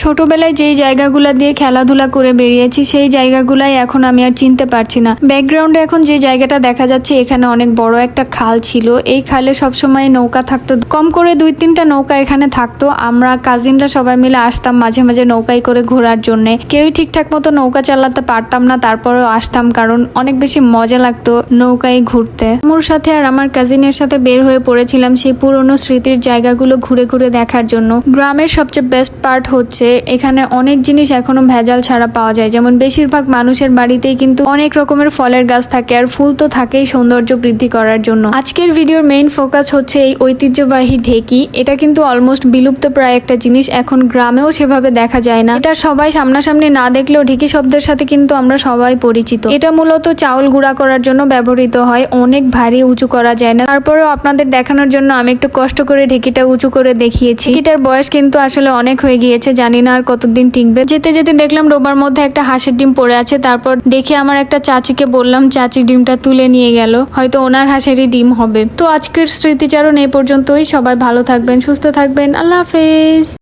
ছোটবেলায় যেই জায়গাগুলো দিয়ে খেলাধুলা করে বেরিয়েছি, সেই জায়গাগুলাই এখন আমি আর চিনতে পারছি না। ব্যাকগ্রাউন্ডে এখন যে জায়গাটা দেখা যাচ্ছে, এখানে অনেক বড় একটা খাল ছিল। এই খালে সবসময় নৌকা থাকতো। কম করে দুই তিনটা নৌকা এখানে থাকতো। আমরা কাজিনরা সবাই মিলে আসতাম মাঝে মাঝে নৌকায় করে ঘোরার জন্য। কেউই ঠিকঠাক মতো নৌকা চালাতে পারতাম না, তারপরেও আসতাম কারণ অনেক বেশি মজা লাগতো নৌকায় ঘুরতে। মোর সাথে আর আমার কাজিনের সাথে বের হয়ে পড়েছিলাম সেই পুরনো স্মৃতির জায়গাগুলো ঘুরে ঘুরে দেখার জন্য। গ্রামের সবচেয়ে বেস্ট পার্ট হচ্ছে এখানে অনেক জিনিস এখনও ভেজাল ছাড়া পাওয়া যায়। যেমন বেশিরভাগ মানুষের বাড়িতেই কিন্তু অনেক রকমের ফলের গাছ থাকে আর ফুল তো থাকেই সৌন্দর্য বৃদ্ধি করার জন্য। আজকের ভিডিওর মেইন ফোকাস হচ্ছে এই ঐতিহ্যবাহী ঢেকি। এটা কিন্তু অলমোস্ট বিলুপ্ত প্রায় একটা জিনিস। এখন গ্রামেও সেভাবে দেখা যায় না। এটা সবাই সামনাসামনি না দেখলেও ঢেকি শব্দের সাথে কিন্তু আমরা সবাই পরিচিত। এটা মূলত চাউল গুঁড়া করার জন্য ব্যবহৃত হয়। অনেক ভারী উঁচু করা যায় না। তারপরেও আপনাদের দেখানোর জন্য আমি একটু কষ্ট করে ঢেকিটা উঁচু করে দেখিয়েছি। ঢেকিটার বয়স কিন্তু আসলে অনেক হয়ে গিয়েছে জানি না আর কতদিন টিকবে। যেতে যেতে দেখলাম ডোবার মধ্যে একটা হাঁসের ডিম পড়ে আছে। তারপর দেখে আমার একটা চাচিকে বললাম, চাচি, ডিমটা তুলে নিয়ে গেল। হয়তো ওনার হাঁসেরই ডিম হবে। তো আজকের স্মৃতিচারণ এই পর্যন্তই। সবাই ভালো থাকবেন, সুস্থ থাকবেন। আল্লাহ হাফেজ।